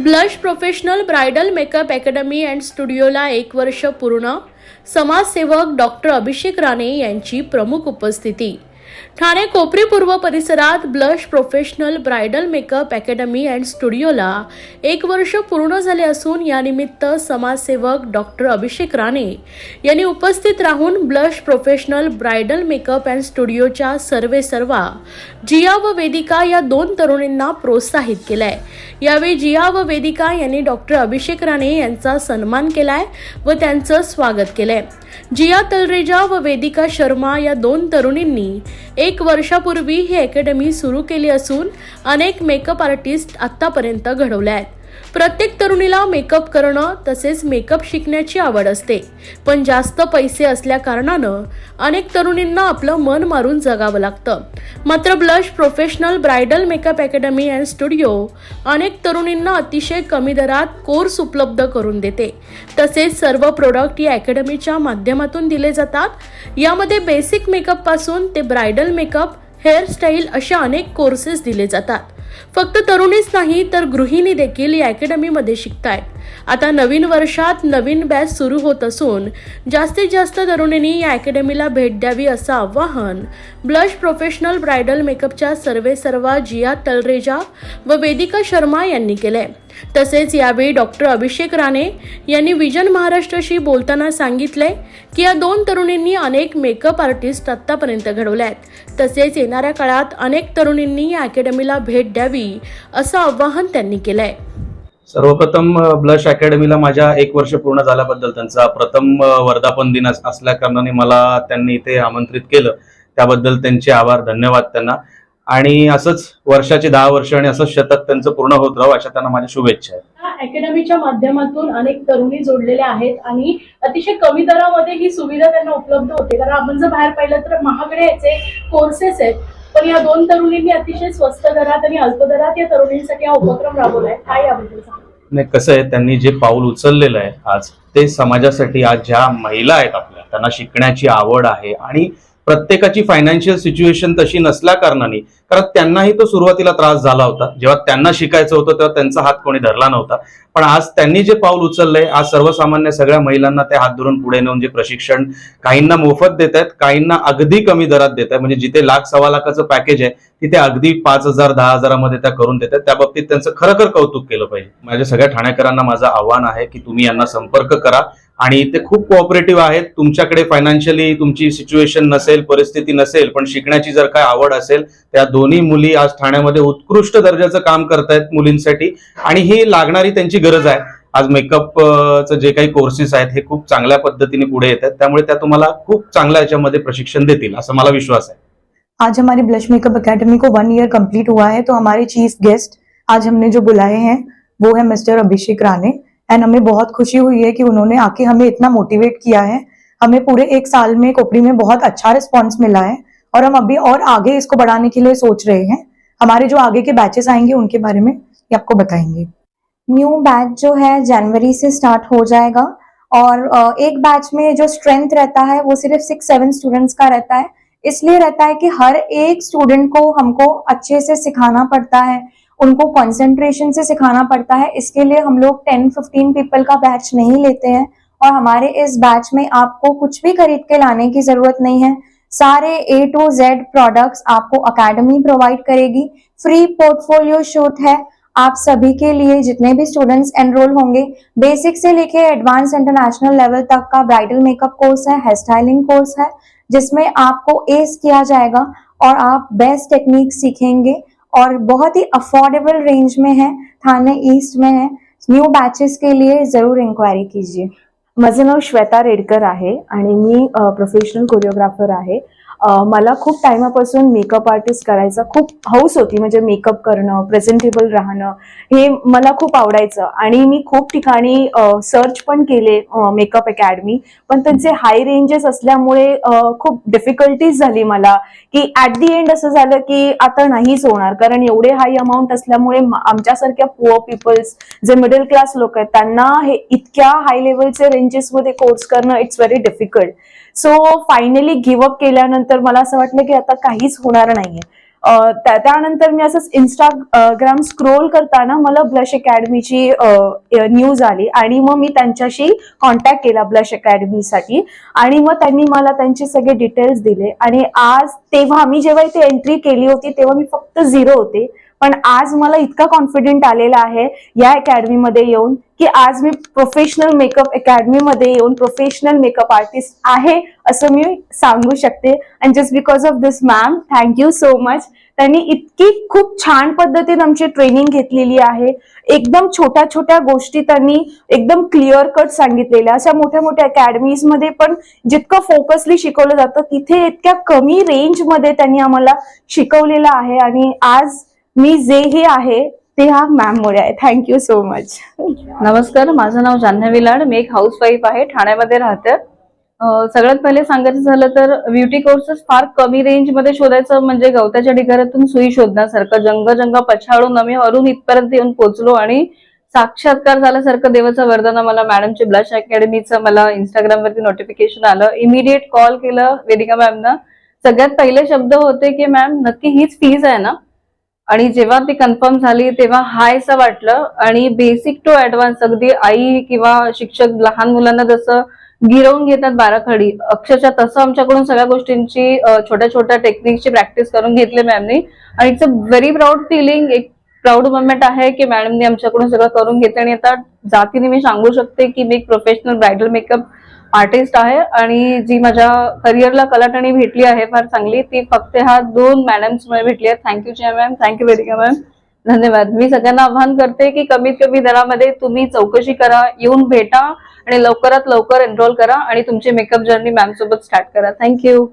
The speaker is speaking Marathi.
Blush professional bridal makeup academy and स्टुडिओला एक वर्ष पूर्ण. समाजसेवक डॉक्टर अभिषेक राणे यांची प्रमुख उपस्थिती. ठाणे कोपरी पूर्व परिसरात blush professional bridal makeup academy and स्टुडिओला एक वर्ष पूर्ण झाले असून यानिमित्त समाजसेवक डॉक्टर अभिषेक राणे यांनी उपस्थित राहून blush professional bridal makeup and स्टुडिओच्या सर्वे सर्वा जिया व वेदिका या दोन तरुणींना प्रोत्साहित केलंय. यावेळी जिया व वेदिका यांनी डॉक्टर अभिषेक राणे यांचा सन्मान केलाय व त्यांचं स्वागत केलंय. जिया तलरेजा व वेदिका शर्मा या दोन तरुणींनी एक वर्षापूर्वी ही अकॅडमी सुरू केली असून अनेक मेकअप आर्टिस्ट आत्तापर्यंत घडवल्या आहेत. प्रत्येक तरुणीला मेकअप करणं तसेच मेकअप शिकण्याची आवड असते. पण जास्त पैसे असल्या कारणानं अनेक तरुणींना आपलं मन मारून जगावं लागतं. मात्र blush professional bridal makeup academy and studio अनेक तरुणींना अतिशय कमी दरात कोर्स उपलब्ध करून देते. तसेच सर्व प्रोडक्ट या अकॅडमीच्या माध्यमातून दिले जातात. यामध्ये बेसिक मेकअपपासून ते ब्रायडल मेकअप हेअरस्टाईल अशा अनेक कोर्सेस दिले जातात. फक्त तरुणीच नाही तर गृहिणी देखील या अकॅडमीमध्ये शिकतायत. आता नवीन वर्षात नवीन बॅच सुरू होत असून जास्तीत जास्त तरुणींनी या अकॅडमीला भेट द्यावी असं आवाहन ब्लश प्रोफेशनल ब्रायडल मेकअपच्या सर्वे सर्वा जिया तलरेजा व वेदिका शर्मा यांनी केलंय. तसेच यावेळी डॉक्टर अभिषेक राणे यांनी विजन महाराष्ट्राशी बोलताना सांगितले की या दोन तरुणींनी अनेक मेकअप आर्टिस्ट आत्तापर्यंत घडवले आहेत तसेच येणाऱ्या काळात अनेक तरुणींनी या अकॅडमीला भेट द्यावी असं आवाहन त्यांनी केलंय. सर्वप्रथम ब्लश अकॅडमीला माझ्या एक वर्ष पूर्ण झाल्याबद्दल त्यांचा प्रथम वर्धापन दिन असल्या कारणाने मला त्यांनी इथे आमंत्रित केलं. त्याबद्दल त्यांचे आभार धन्यवाद त्यांना. आणि असंच वर्षाचे दहा वर्ष आणि असंच शतक त्यांचं पूर्ण होत राहू अशा त्यांना माझ्या शुभेच्छा आहेत. अकॅडमीच्या माध्यमातून अनेक तरुणी जोडलेल्या आहेत आणि अतिशय कमी दरामध्ये ही सुविधा त्यांना उपलब्ध होते. कारण आपण जर बाहेर पाहिलं तर महागडे याचे कोर्सेस आहेत. पण या दोन तरुणींनी अतिशय स्वस्त दरात आणि अल्प दरात या तरुणींसाठी हा उपक्रम राबवलाय. काय याबद्दल नाही कसं आहे त्यांनी जे पाऊल उचललेलं आहे आज ते समाजासाठी आज ज्या महिला आहेत आपल्या त्यांना शिकण्याची आवड आहे आणि प्रत्येकाची फायनान्शियल सिच्युएशन तशी नसल्या कारणाने कारण त्यांनाही तो सुरुवातीला त्रास झाला होता. जेव्हा त्यांना शिकायचं होतं तेव्हा त्यांचा हात कोणी धरला नव्हता. पण आज त्यांनी जे पाऊल उचललंय आज सर्वसामान्य सगळ्या महिलांना ते हात धरून पुढे नेऊन जे प्रशिक्षण काहींना मोफत देत आहेत काहींना अगदी कमी दरात देत आहेत म्हणजे जिथे लाख सव्वा लाखाचं पॅकेज आहे तिथे अगदी पाच हजार दहा हजारामध्ये त्या करून देतात त्या बाबतीत त्यांचं खरं कौतुक केलं पाहिजे. माझ्या सगळ्या ठाणेकरांना माझं आव्हान आहे की तुम्ही यांना संपर्क करा. आणि ते खूप कोऑपरेटिव्ह आहेत. तुमच्याकडे फायनान्शियली तुमची सिच्युएशन नसेल परिस्थिती नसेल पण शिकण्याची जर काय आवड असेल त्या दोन्ही मुली आज ठाण्यामध्ये उत्कृष्ट दर्जाचं काम करतायत मुलींसाठी आणि ही लागणारी त्यांची गरज आहे. आज मेकअपचं जे काही कोर्सेस आहेत हे खूप चांगल्या पद्धतीने पुढे येत आहेत त्यामुळे त्या तुम्हाला खूप चांगल्या याच्यामध्ये प्रशिक्षण देतील असं मला विश्वास आहे. आज हमारी ब्लश मेकअप एकेडमी को वन ईयर कंप्लीट हुआ है तो हमारे चीफ गेस्ट आज हमने जो बुलाए हैं वो है मिस्टर अभिषेक राणे एंड हमें बहुत खुशी हुई है कि उन्होंने आके हमें इतना मोटिवेट किया है। हमें पूरे एक साल में कोपड़ी में बहुत अच्छा रिस्पॉन्स मिला है और हम अभी और आगे इसको बढ़ाने के लिए सोच रहे हैं। हमारे जो आगे के बैचेस आएँगे, उनके बारे में ये आपको बताएँगे। न्यू बैच जो है, जनवरी से स्टार्ट हो जाएगा और एक बैच में जो स्ट्रेंथ रहता है, वो सिर्फ़ सिक्स सेवन स्टूडेंट्स का रहता है। इसलिए रहता है कि हर एक स्टूडेंट को हमको अच्छे से सिखाना पड़ता है। उनको कंसंट्रेशन से सिखाना पड़ता है। इसके लिए हम लोग टेन फिफ्टीन पीपल का बैच नहीं लेते हैं और हमारे इस बैच में आपको कुछ भी खरीद के लाने की ज़रूरत नहीं है। सारे ए टू जेड प्रोडक्ट्स आपको अकेडमी प्रोवाइड करेगी। फ्री पोर्टफोलियो शूट है। आप सभी के लिए जितने भी स्टूडेंट्स एनरोल होंगे बेसिक से लेके एडवांस इंटरनेशनल लेवल तक का ब्राइडल मेकअप कोर्स है हेयर स्टाइलिंग कोर्स है, जिसमें आपको एस किया जाएगा और आप बेस्ट टेक्निक सीखेंगे। और बहुत ही अफोर्डेबल रेंज में है थाने ईस्ट में है। न्यू बॅचेस के लिए जरूर इन्क्वायरी कीजिए। माझं नाव श्वेता रेडकर आहे आणि मी प्रोफेशनल कोरिओग्राफर आहे. मला खूप टायमापासून मेकअप आर्टिस्ट करायचा खूप हौस होती. म्हणजे मेकअप करणं प्रेझेंटेबल राहणं हे मला खूप आवडायचं. आणि मी खूप ठिकाणी सर्च पण केले मेकअप अकॅडमी पण त्यांचे हाय रेंजेस असल्यामुळे खूप डिफिकल्टीज झाली मला की ऍट दी एंड असं झालं की आता नाहीच होणार. कारण एवढे हाय अमाऊंट असल्यामुळे आमच्यासारख्या पुअर पीपल्स जे मिडल क्लास लोक आहेत त्यांना हे इतक्या हाय लेवलचे रेंजेसमध्ये कोर्स करणं it's very difficult so finally give up केल्यानंतर मला असं वाटलं की आता काहीच होणार नाहीये. त्यानंतर मी असंच इंस्टाग्राम स्क्रोल करताना मला ब्लश अकॅडमीची न्यूज आली आणि मग मी त्यांच्याशी कॉन्टॅक्ट केला ब्लश अकॅडमीसाठी आणि मग त्यांनी मला त्यांचे सगळे डिटेल्स दिले. आणि आज तेव्हा मी जेव्हा इथे एंट्री केली होती तेव्हा मी फक्त झिरो होते. पण आज मला इतका कॉन्फिडेंट आलेला आहे या अकॅडमीमध्ये येऊन की आज मी प्रोफेशनल मेकअप अकॅडमीमध्ये येऊन प्रोफेशनल मेकअप आर्टिस्ट आहे असं मी सांगू शकते. And just because of this ma'am thank you so much त्यांनी इतकी खूप छान पद्धतीने आमची ट्रेनिंग घेतलेली आहे. एकदम छोट्या छोट्या गोष्टी त्यांनी एकदम क्लिअर कट सांगितलेल्या. अशा मोठ्या मोठ्या अकॅडमीजमध्ये पण जितकं फोकसली शिकवलं जातं तिथे इतक्या कमी रेंजमध्ये त्यांनी आम्हाला शिकवलेलं आहे. आणि आज मी जे हे आहे ते हा मॅममुळे आहे. थँक्यू सो मच नमस्कार माझं नाव जान्हवी लाड. मी एक हाऊस वाईफ आहे ठाण्यामध्ये राहते. सगळ्यात पहिले सांगायचं झालं तर ब्युटी कोर्सेस फार कमी रेंजमध्ये शोधायचं म्हणजे गवताच्या ढिगाऱ्यातून सुई शोधण्यासारखं जंग जंग पछाडून आम्ही हरून इथपर्यंत येऊन पोहोचलो आणि साक्षात्कार झाल्यासारखं देवाचं वरदान मला मॅडमचे ब्लश अकॅडमीचं मला इंस्टाग्राम वरती नोटिफिकेशन आलं. इमिडिएट कॉल केलं वेदिका मॅमना सगळ्यात पहिले शब्द होते की मॅम नक्की हीच फीज आहे ना? आणि जेव्हा ती कन्फर्म झाली तेव्हा हायचं वाटलं. आणि बेसिक टू ऍडव्हान्स अगदी आई किंवा शिक्षक लहान मुलांना जसं गिरवून घेतात बाराखडी अक्षरशः तसं आमच्याकडून सगळ्या गोष्टींची छोट्या छोट्या टेक्निकची प्रॅक्टिस करून घेतली मॅमनी आणि it's a very proud feeling एक प्राऊड मोमेंट आहे की मॅडमनी आमच्याकडून सगळं करून घेतलं. आणि आता जातीने मी सांगू शकते की मी एक प्रोफेशनल ब्रायडल मेकअप आर्टिस्ट आहे आणि जी माझ्या करिअरला कलाटणी भेटली आहे फार चांगली ती फक्त ह्या दोन मॅडम्समुळे भेटली आहे thank you Jai ma'am thank you Vedika ma'am धन्यवाद. मी सगळ्यांना आव्हान करते की कमीत कमी दरामध्ये तुम्ही चौकशी करा येऊन भेटा आणि लवकरात लवकर एनरोल करा आणि तुमची मेकअप जर्नी मॅम सोबत स्टार्ट करा. Thank you